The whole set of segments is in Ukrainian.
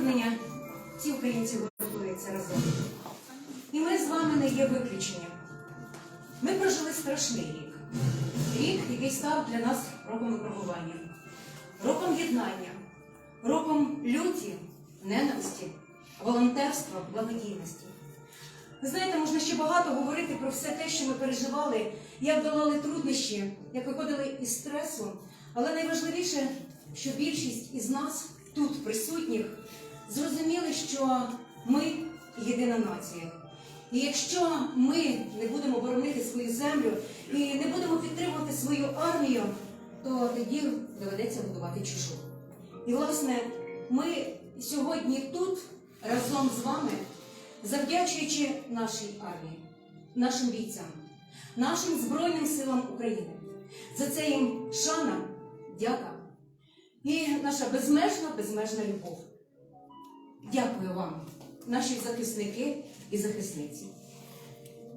вторгнення ці українці гуртуються разом. І ми з вами не є виключенням. Ми прожили страшний рік. Рік, який став для нас роком випробування, роком єднання, роком люті, ненависті, волонтерства, благодійності. Ви знаєте, можна ще багато говорити про все те, що ми переживали, як долали труднощі, як виходили із стресу. Але найважливіше, що більшість із нас тут присутніх зрозуміли, що ми єдина нація. І якщо ми не будемо боронити свою землю і не будемо підтримувати свою армію, то тоді доведеться будувати чужу. І власне ми сьогодні тут разом з вами, завдячуючи нашій армії, нашим бійцям, нашим Збройним силам України. За це їм шана, дяка і наша безмежна, безмежна любов. Дякую вам, наші захисники і захисниці.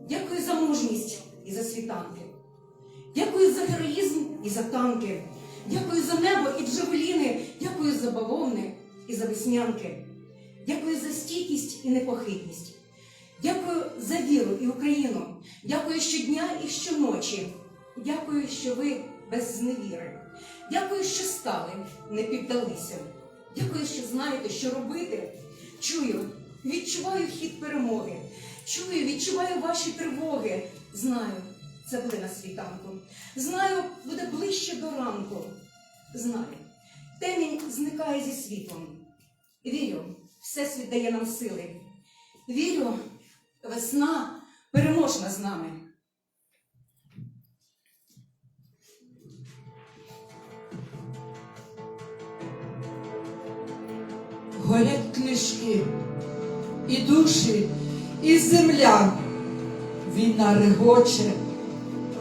Дякую за мужність і за світанки. Дякую за героїзм і за танки. Дякую за небо і джавеліни. Дякую за бавовни і за веснянки. Дякую за стійкість і непохитність. Дякую за віру і Україну. Дякую щодня і щоночі. Дякую, що ви без зневіри. Дякую, що стали, не піддалися. Дякую, що знаєте, що робити. Чую, відчуваю хід перемоги. Чую, відчуваю ваші тривоги. Знаю, це буде на світанку. Знаю, буде ближче до ранку. Знаю, темінь зникає зі світом. Вірю, Всесвіт дає нам сили. Вірю, весна переможна з нами. горять книжки, і душі, і земля. Війна регоче,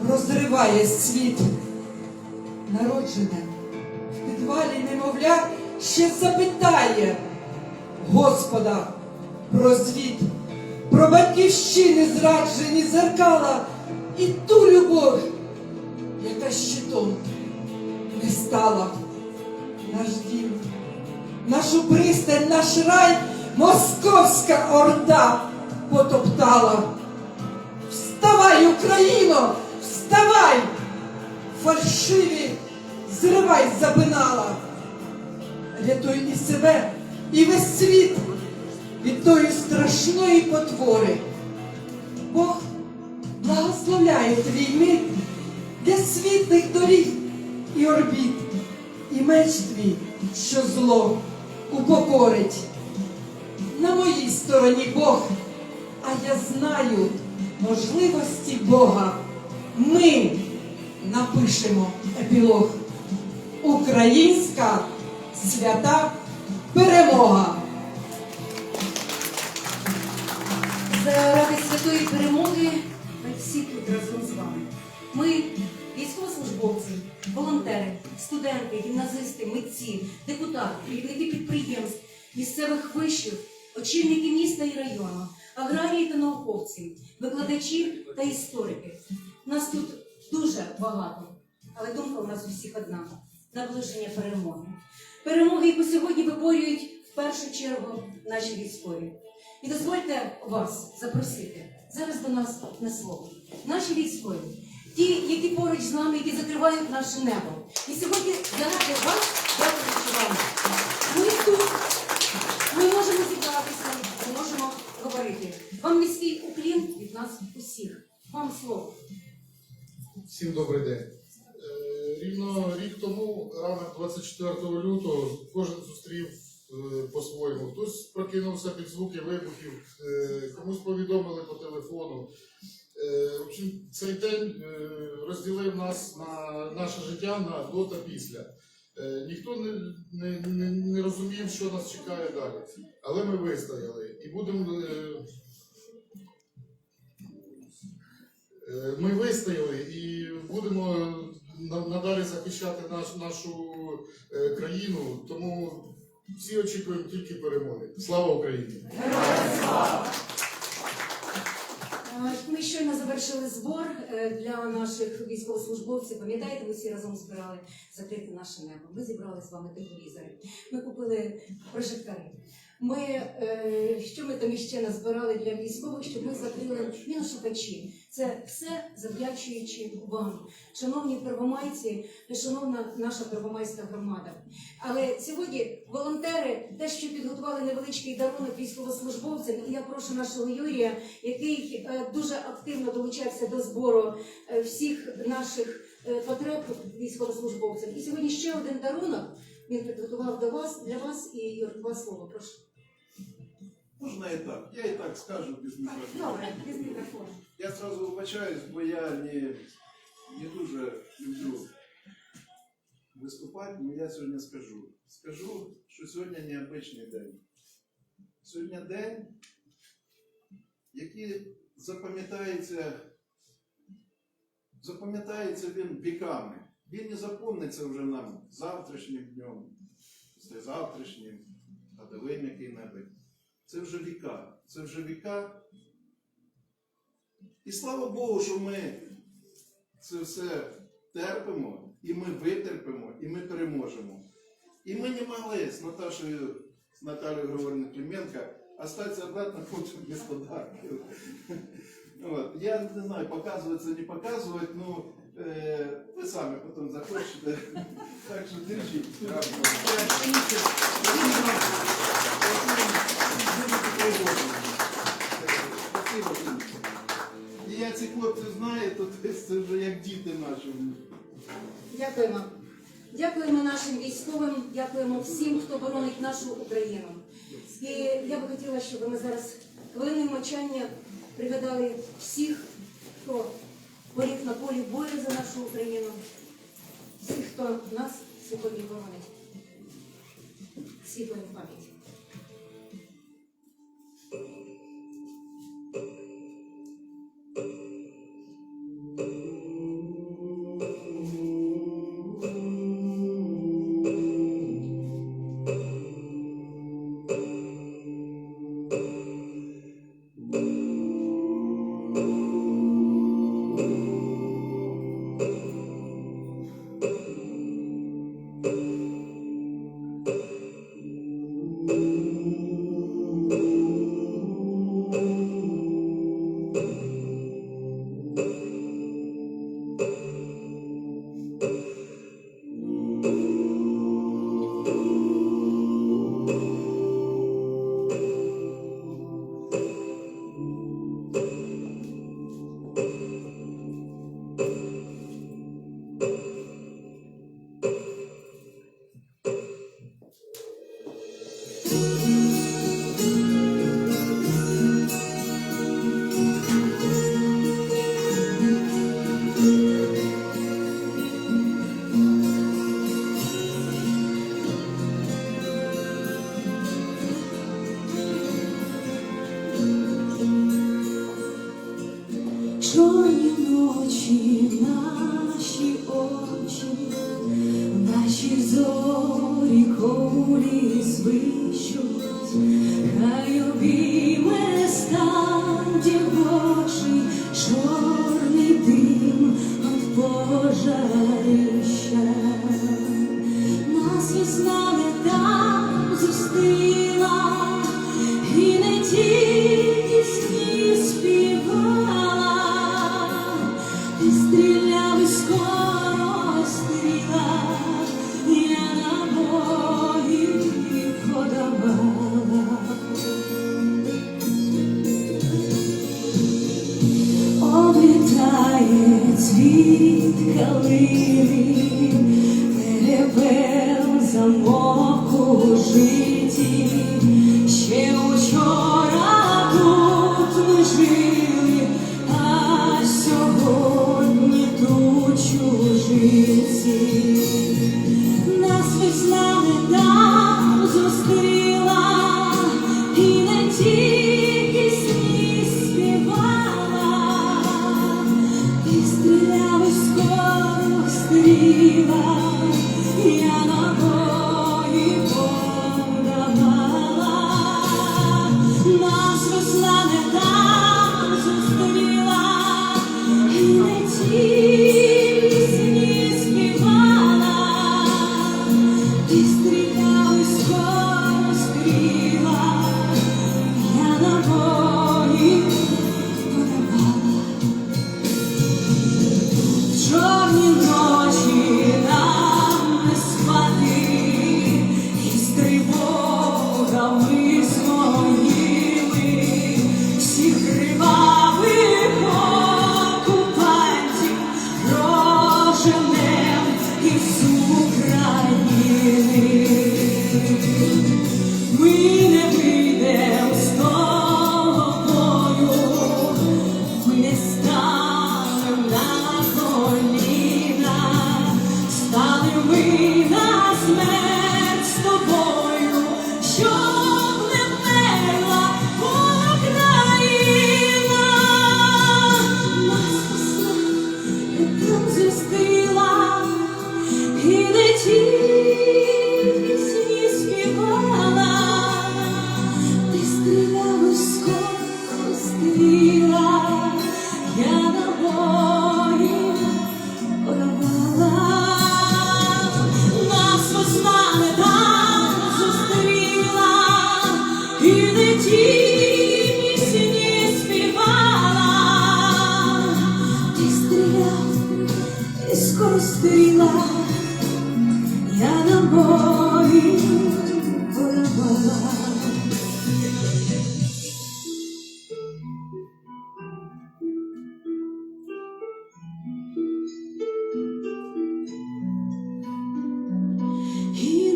розриває світ. Народжене в підвалі немовля ще запитає Господа про звіт, про батьківщини зраджені зеркала і ту любов, яка щитом не стала наш дім нашу пристань, наш рай, московська орда потоптала. Вставай, Україно, вставай! Фальшиві, зривай забинала. Рятуй і себе, і весь світ від тої страшної потвори. Бог благословляє твій мир для світлих доріг і орбіт, і меч твій, що зло упокорить. На моїй стороні Бог, а я знаю можливості Бога. Ми напишемо епілог. Українська свята перемога. Заради святої перемоги ми всі тут разом з вами. Ми військовослужбовці, волонтери, студенти, гімназисти, митці, депутати, керівники підприємств, місцевих вишів, очільники міста і району, аграрії та науковці, викладачі та історики. Нас тут дуже багато, але думка у нас усіх одна наближення перемоги. Перемоги, яку сьогодні виборюють в першу чергу наші військові. І дозвольте вас запросити зараз до нас на слово. Наші військові, ті, які поруч з нами, які закривають наше небо. І сьогодні заради вас, дякуючи вам, ми тут, ми можемо зібратися, ми можемо говорити. Вам низький уклін від нас усіх. Вам слово. Всім добрий день. Е, Рівно рік тому, ранок 24 лютого, кожен зустрів е, по-своєму. Хтось прокинувся під звуки вибухів, е, комусь повідомили по телефону. Е, В общем, цей день е, розділив нас на наше життя на до та після. Е, Ніхто не, не, не, не розумів, що нас чекає далі. Але ми вистояли і будемо. Ми вистояли і будемо надалі захищати наш, нашу країну, тому всі очікуємо тільки перемоги. Слава Україні! Ми щойно завершили збор е, для наших військовослужбовців. Пам'ятаєте, ми всі разом збирали закрити наше небо. Ми зібрали з вами тепловізори. Ми купили прожектори. Ми е, що ми там іще назбирали для військових, щоб ми закрили міношукачі. Це все завдячуючи вам, шановні первомайці шановна наша первомайська громада. Але сьогодні волонтери те, що підготували невеличкий дарунок військовослужбовцям, і я прошу нашого Юрія, який е, дуже активно долучався до збору е, всіх наших потреб військовослужбовцям. І сьогодні ще один дарунок він підготував до вас для вас і Юр, два слова. Прошу. Можна і так. Я і так скажу без мікрофону. Добре, без мікрофону. Я сразу вибачаюсь, бо я не, не дуже люблю виступати, але я сьогодні скажу. Скажу, що сьогодні необичний день. Сьогодні день, який запам'ятається, запам'ятається він віками. Він не запомниться вже нам завтрашнім днем, післязавтрашнім, годовим який-небудь. Це вже віка. Це вже віка. І слава Богу, що ми це все терпимо, і ми витерпимо, і ми переможемо. І ми не могли з Наташею, з Наталією Григорівною Клименко остатися обратно потім без подарків. От. Я не знаю, показувати це, не показувати, ну е, ви самі потім захочете. Так що держіть. І я ці хлопці знаю, то це вже як діти наші. Дякуємо. Дякуємо нашим військовим, дякуємо всім, хто боронить нашу Україну. І я би хотіла, щоб ми зараз хвилиною мовчання пригадали всіх, хто поліг на полі бою за нашу Україну, всіх, хто нас сьогодні боронить. Світла їм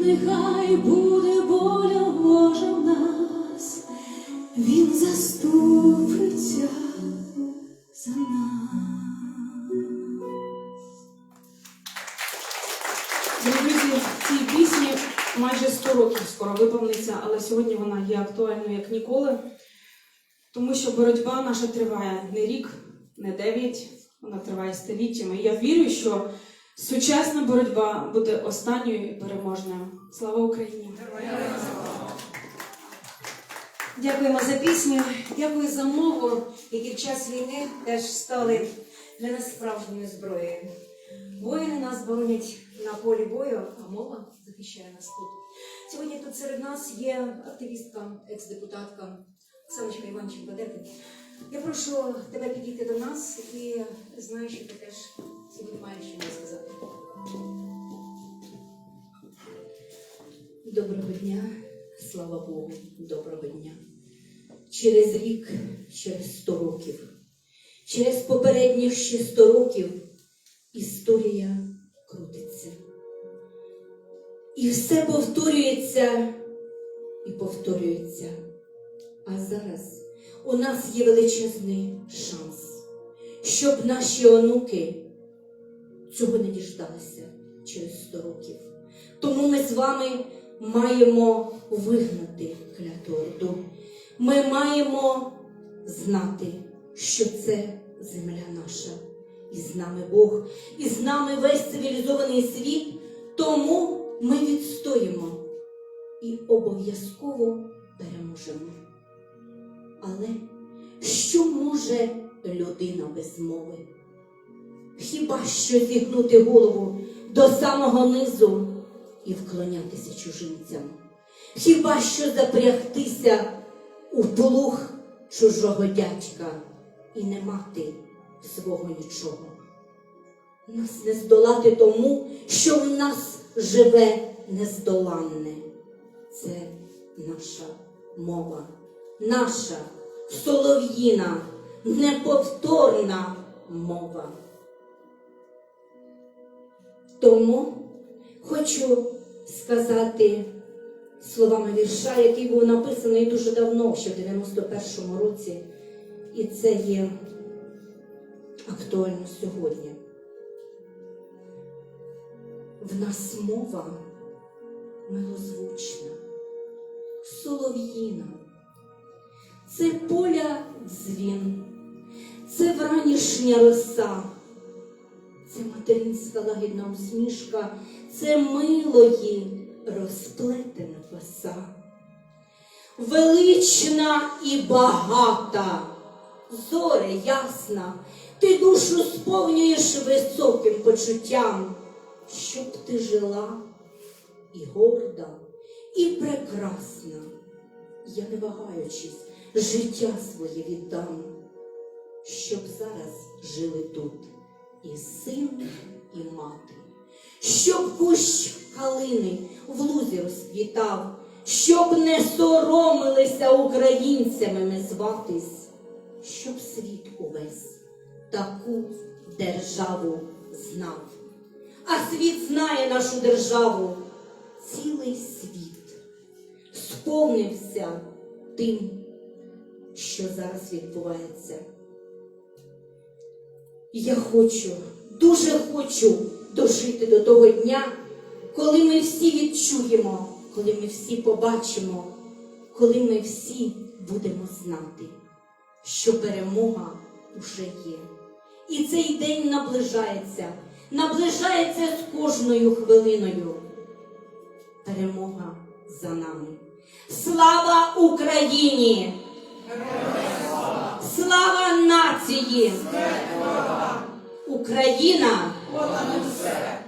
нехай буде воля Божа в нас, Він заступиться за нас. Дорогі друзі, цій пісні майже 100 років скоро виповниться, але сьогодні вона є актуальною як ніколи, тому що боротьба наша триває не рік, не дев'ять, вона триває століттями. І я вірю, що сучасна боротьба буде останньою і переможною. Слава Україні! Дякуємо за пісню, дякую за мову, які в час війни теж стали для нас справжньою зброєю. Воїни нас боронять на полі бою, а мова захищає нас тут. Сьогодні тут серед нас є активістка, екс-депутатка Саночка Іванченко. Я прошу тебе підійти до нас і знаю, що ти теж сьогодні маєш мені сказати. Доброго дня, слава Богу, доброго дня. Через рік, через 100 років, через попередніх ще 100 років історія крутиться. І все повторюється і повторюється. А зараз у нас є величезний шанс, щоб наші онуки цього не діждалися через 100 років. Тому ми з вами маємо вигнати кляту орду. Ми маємо знати, що це земля наша, і з нами Бог, і з нами весь цивілізований світ. Тому ми відстоїмо і обов'язково переможемо. Але що може людина без мови? Хіба що зігнути голову до самого низу і вклонятися чужинцям? Хіба що запрягтися у плуг чужого дядька і не мати свого нічого? Нас не здолати тому, що в нас живе нездоланне. Це наша мова, наша солов'їна, неповторна мова. Тому хочу сказати словами вірша, який був написаний дуже давно, ще в 91-му році, і це є актуально сьогодні. В нас мова милозвучна, солов'їна, це поля дзвін, це вранішня роса. Це материнська лагідна усмішка, це милої розплетена коса. Велична і багата, зоре ясна, ти душу сповнюєш високим почуттям, щоб ти жила і горда, і прекрасна. Я не вагаючись, життя своє віддам, щоб зараз жили тут і син, і мати, щоб кущ калини в лузі розквітав, щоб не соромилися українцями ми зватись, щоб світ увесь таку державу знав. А світ знає нашу державу, цілий світ сповнився тим, що зараз відбувається. Я хочу, дуже хочу дожити до того дня, коли ми всі відчуємо, коли ми всі побачимо, коли ми всі будемо знати, що перемога уже є. І цей день наближається, наближається з кожною хвилиною. Перемога за нами. Слава Україні! Слава нації! Україна! Дякую.